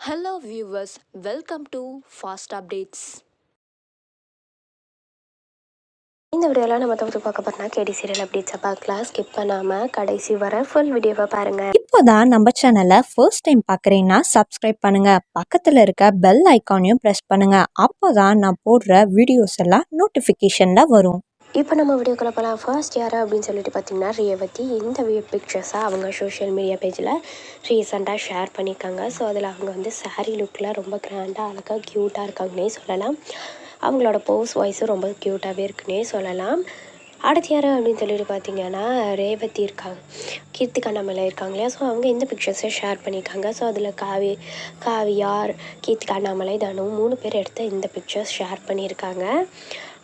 Hello viewers, welcome to Fast Updates. இந்த வீடியோவில் நம்ம தொகுத்து பார்க்க போறோம்னா கேடி சீரியல் அப்டேட்ஸை பார்க்கலாம். ஸ்கிப் பண்ணாமல் கடைசி வர ஃபுல் வீடியோவை பாருங்கள் இப்போதான் நம்ம சேனலை ஃபர்ஸ்ட் டைம் பார்க்குறீங்கன்னா சப்ஸ்கிரைப் பண்ணுங்க. பக்கத்தில் இருக்க பெல் ஐக்கானையும் ப்ரெஸ் பண்ணுங்க. அப்போதான் நான் போடுற வீடியோஸ் எல்லாம் நோட்டிஃபிகேஷனில் வரும். இப்போ நம்ம வீடியோக்குள்ள போகலாம் ஃபர்ஸ்ட் யார் அப்படின்னு சொல்லிட்டு பார்த்தீங்கன்னா ரேவதி. இந்த பிக்சர்ஸை அவங்க சோஷியல் மீடியா பேஜில் ரீசெண்டாக ஷேர் பண்ணியிருக்காங்க. ஸோ அதில் அவங்க வந்து சாரீ லுக்கில் ரொம்ப கிராண்டாக அழகாக க்யூட்டாக இருக்காங்கன்னே சொல்லலாம். அவங்களோட போஸ் வாய்ஸும் ரொம்ப க்யூட்டாகவே இருக்குன்னே சொல்லலாம். அடுத்து யார் அப்படின்னு சொல்லிட்டு பார்த்தீங்கன்னா ரேவதி இருக்காங்க கீர்த்தி கண்ணாமலை இருக்காங்க இல்லையா? ஸோ அவங்க இந்த பிக்சர்ஸை ஷேர் பண்ணியிருக்காங்க. ஸோ அதில் காவி காவியார் கீர்த்தி கண்ணாமலை தனு மூணு பேர் எடுத்து இந்த பிக்சர்ஸ் ஷேர் பண்ணியிருக்காங்க.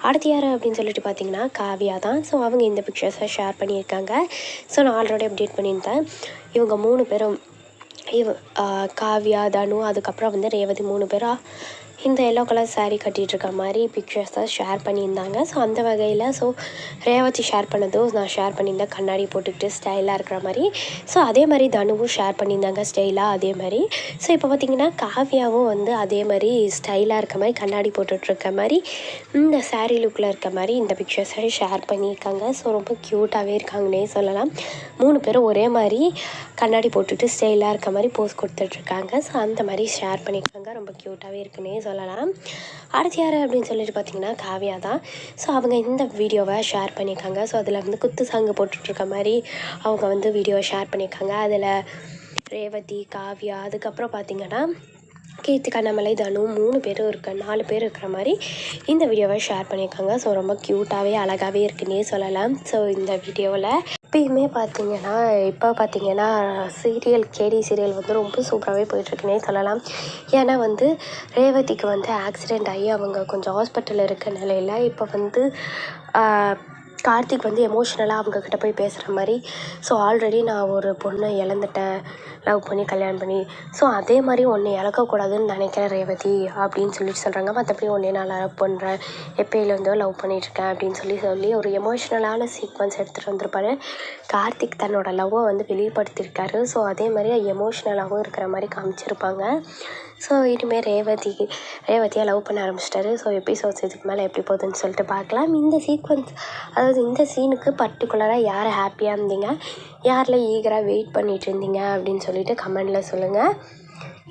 அடுத்து யார் அப்படின்னு சொல்லிட்டு பார்த்தீங்கன்னா காவியா தான். ஸோ அவங்க இந்த பிக்சர்ஸை ஷேர் பண்ணியிருக்காங்க. ஸோ நான் ஆல்ரெடி அப்டேட் பண்ணியிருந்தேன். இவங்க மூணு பேரும் இவ காவியா தனு அதுக்கப்புறம் வந்து ரேவதி மூணு பேராக இந்த எல்லோ கலர் சாரீ கட்டிகிட்ருக்க இருக்க மாதிரி பிக்சர்ஸ் தான் ஷேர் பண்ணியிருந்தாங்க. ஸோ அந்த வகையில் ஸோ ரேவதி ஷேர் பண்ணதும் நான் ஷேர் பண்ணியிருந்தேன். கண்ணாடி போட்டுக்கிட்டு ஸ்டைலாக இருக்கிற மாதிரி. ஸோ அதே மாதிரி தனுவும் ஷேர் பண்ணியிருந்தாங்க ஸ்டைலாக அதே மாதிரி. ஸோ இப்போ பார்த்திங்கன்னா காவியாவும் வந்து அதே மாதிரி ஸ்டைலாக இருக்க மாதிரி கண்ணாடி போட்டுட்ருக்க மாதிரி இந்த சாரீ லுக்கில் இருக்க மாதிரி இந்த பிக்சர்ஸை ஷேர் பண்ணியிருக்காங்க. ஸோ ரொம்ப க்யூட்டாகவே இருக்காங்கன்னே சொல்லலாம். மூணு பேரும் ஒரே மாதிரி கண்ணாடி போட்டுட்டு ஸ்டைலாக இருக்க மாதிரி போஸ் கொடுத்துட்ருக்காங்க ஸோ அந்த மாதிரி ஷேர் பண்ணியிருக்காங்க. ரொம்ப க்யூட்டாகவே இருக்குன்னே சொல்லலாம். அடுத்து யார் அப்படின்னு சொல்லிட்டு பார்த்தீங்கன்னா காவியா தான். ஸோ அவங்க இந்த வீடியோவை ஷேர் பண்ணியிருக்காங்க. ஸோ அதில் வந்து குத்து சாங்கு போட்டுட்ருக்க மாதிரி அவங்க வந்து வீடியோவை ஷேர் பண்ணியிருக்காங்க. அதில் ரேவதி காவியா அதுக்கப்புறம் பார்த்தீங்கன்னா கீர்த்தி கண்ணாமலை தனு மூணு பேரும் இருக்க நாலு பேர் இருக்கிற மாதிரி இந்த வீடியோவை ஷேர் பண்ணியிருக்காங்க. ஸோ ரொம்ப க்யூட்டாகவே அழகாகவே இருக்குன்னே சொல்லலாம். ஸோ இந்த வீடியோவில் எப்பயுமே பார்த்தீங்கன்னா இப்போ பார்த்தீங்கன்னா சீரியல் கேடி சீரியல் வந்து ரொம்ப சூப்பராகவே போயிட்டுருக்குன்னே சொல்லலாம். ஏன்னா வந்து ரேவதிக்கு வந்து ஆக்சிடெண்ட் ஆகி அவங்க கொஞ்சம் ஹாஸ்பிட்டலில் இருக்க நிலையில் இப்போ வந்து கார்த்திக் வந்து எமோஷ்னலாக அவங்கக்கிட்ட போய் பேசுகிற மாதிரி. ஸோ ஆல்ரெடி நான் ஒரு பொண்ணை இழந்துட்டேன். லவ் பண்ணி கல்யாணம் பண்ணி. ஸோ அதே மாதிரி ஒன்று இழக்கக்கூடாதுன்னு நினைக்கிறேன் ரேவதி அப்படின்னு சொல்லிட்டு சொல்கிறாங்க மற்றபடி ஒன்றே நான் லவ் பண்ணுறேன் எப்பயிலேருந்தோ லவ் பண்ணிகிட்ருக்கேன் அப்படின்னு சொல்லி சொல்லி ஒரு எமோஷ்னலான சீக்வன்ஸ் எடுத்துகிட்டு வந்திருப்பாரு. கார்த்திக் தன்னோட லவ்வை வந்து வெளிப்படுத்தியிருக்காரு. ஸோ அதே மாதிரி எமோஷ்னலாகவும் இருக்கிற மாதிரி காமிச்சிருப்பாங்க. ஸோ இனிமேல் ரேவதி ரேவதியாக லவ் பண்ண ஆரம்பிச்சிட்டாரு. ஸோ எபிசோட்ஸ் இதுக்கு மேலே எப்படி போகுதுன்னு சொல்லிட்டு பார்க்கலாம். இந்த சீக்வன்ஸ் அதாவது இந்த சீனுக்கு பர்டிகுலராக யார் ஹாப்பியாக இருந்தீங்க? யாரில் ஈகராக வெயிட் பண்ணிட்டு இருந்தீங்க அப்படின்னு சொல்லிட்டு கமெண்டில் சொல்லுங்கள்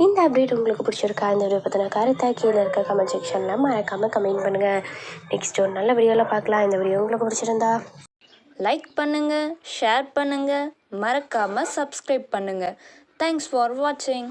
இந்த அப்டேட் உங்களுக்கு பிடிச்சிருக்கா? இந்த வீடியோ பற்றின கருத்தை கீழே இருக்க கமெண்ட் செக்ஷனில் மறக்காமல் கமெண்ட் பண்ணுங்கள் நெக்ஸ்ட் ஒரு நல்ல வீடியோவில் பார்க்கலாம். இந்த வீடியோ உங்களுக்கு பிடிச்சிருந்தா லைக் பண்ணுங்கள் ஷேர் பண்ணுங்கள் மறக்காமல் சப்ஸ்கிரைப் பண்ணுங்கள் தேங்க்ஸ் ஃபார் வாட்சிங்